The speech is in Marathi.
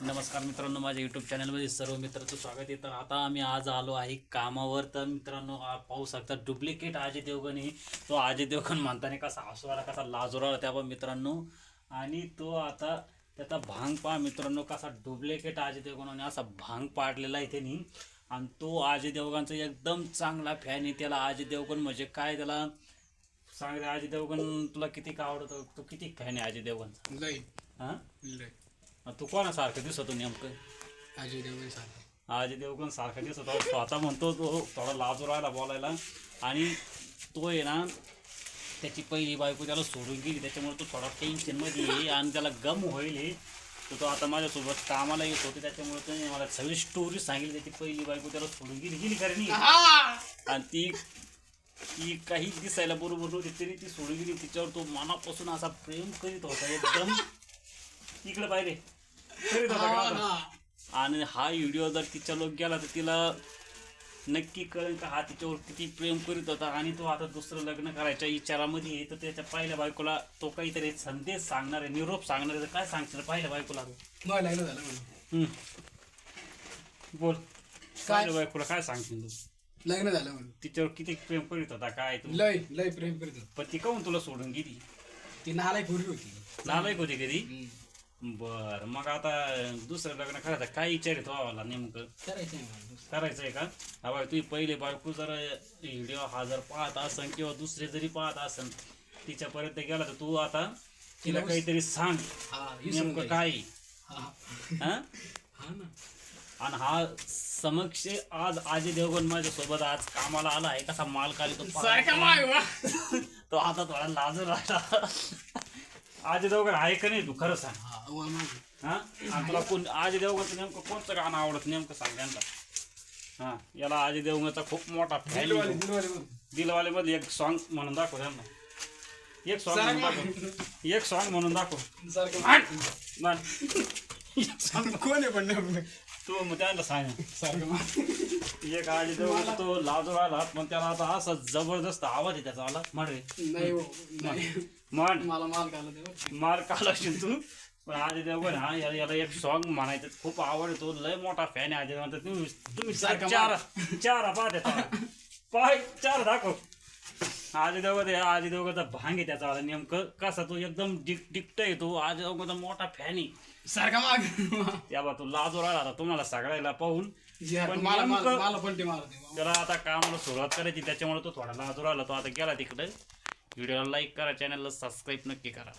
नमस्कार मित्रांनो माझ्या युट्यूब चॅनलमध्ये सर्व मित्रांचं स्वागत आहे. तर आता आम्ही आज आलो आहे कामावर. तर मित्रांनो पाहू शकता डुप्लिकेट अजय देवगण ही तो अजय देवगण म्हणताना कसा हसवाला कसा लाजोराला त्या मित्रांनो. आणि तो आता त्याचा भांग पहा मित्रांनो कसा डुप्लिकेट अजय देवगण असा भांग पाडलेला आहे त्यांनी. आणि तो अजय देवगणचा एकदम चांगला फॅन आहे. त्याला अजय देवगण म्हणजे काय त्याला सांग रे अजय देवगण तुला किती का आवडतो? तू किती फॅन आहे अजय देवगणचा? हां? लय तू कोणासारखं दिसतो नेमकं? अजय देवगण सारखं. अजय देवगण सारखा दिसत. होता स्वतः म्हणतो तो थोडा लाजू राहिला बोलायला. आणि तो आहे ना त्याची पहिली बायको त्याला सोडून गेली. त्याच्यामुळे तो थोडा टेन्शनमध्ये आहे आणि त्याला गम होईल हे. तर तो आता माझ्यासोबत कामाला येत होते. त्याच्यामुळे त्याने मला सगळी स्टोरी सांगितली. त्याची पहिली बायको त्याला सोडून गेली. गेली खरं नाही. आणि ती ती काही दिसायला बरोबर नव्हती. तरी ती सोडून गेली. तिच्यावर तो मनापासून असा प्रेम करीत होता. एकदम इकडे पाहिजे करीत होता? आणि हा व्हिडिओ जर तिच्या लोक गेला तर तिला नक्की कळेल का हा तिच्यावर किती प्रेम करीत होता आणि तो आता दुसरं लग्न करायच्या विचारामध्ये आहे. तर त्याच्या पहिल्या बायकोला तो काहीतरी संदेश सांगणार आहे निरोप सांगणार आहे. तर काय सांगशील पहिल्या बायकोला तू? लग्न झालं म्हणून. हम्म. बोल. पहिल्या बायकोला काय सांगशील तू? लग्न झालं म्हणून. तिच्यावर किती प्रेम करीत होता काय तू? लय लय प्रेम करत होतो. पण ती काहून तुला सोडून गेली? ती नालाय पूर्वी होती. नालायक होती कधी बर मग आता दुसरं लग्न करायचं. काय विचार येतो आम्हाला नेमकं? करायचं आहे मला दुसरं. करायचंय का? तुम्ही पहिले बायको जर व्हिडिओ हा जर पाहत असन किंवा दुसरे जरी पाहत असन तिच्यापर्यंत गेला तर तू आता तिला तिला काहीतरी सांग. हा विसरून नेमकं. काय हा. हा? हा ना. आणि हा समक्ष आज आजी देवगण माझ्या सोबत आज कामाला आला आहे. कसा माल काली तो सारखा माग वा. तो आता थोडा लाजून राहिला. आजी देवगण आहे का नाही तू? खरं सांग. हा. हा? आणि तुला कोण आजी देवगणचं नेमकं कोणतं गाणं आवडत नेमकं सांग त्यांना हा याला आजी देवगणचा खूप मोठा फॅन दिलवाले मध्ये एक सॉन्ग म्हणून दाखव त्यांना एक सॉन्ग म्हणून दाखव. एक सॉन्ग म्हणून दाखव. कोण आहे पण? तू मग त्यांना सांग. सारखं. एक आजी देवगण तो लाजू राहिला पण त्याला आता असा जबरदस्त आवाज आहे त्याचा आला म्हण रे. नाही हो म्हण मला माल देव मार काल तू. पण आजी देवगण हा याला याला एक सॉन्ग म्हणायचं. खूप आवडतो लय मोठा फॅन आहे आजी देवगणचा तुम्ही तुम्ही सारखं चार चार पाहते पाय चार दाखव. आजी देवगण आजी देवगणचा भांग आहे त्याचा. नेमकं कसा तो एकदम डिक डिक्ट आहे तो. आजी देवगणचा मोठा फॅन आहे. सारखा माग त्या बा तू लाजो राहिला तुम्हाला सगळ्याला पाहून. त्याला आता कामाला सुरुवात करायची. त्याच्यामुळे तो थोडा लाजू राहिला. तो आता गेला तिकडे. व्हिडिओला लाईक करा चॅनलला सबस्क्राईब नक्की करा.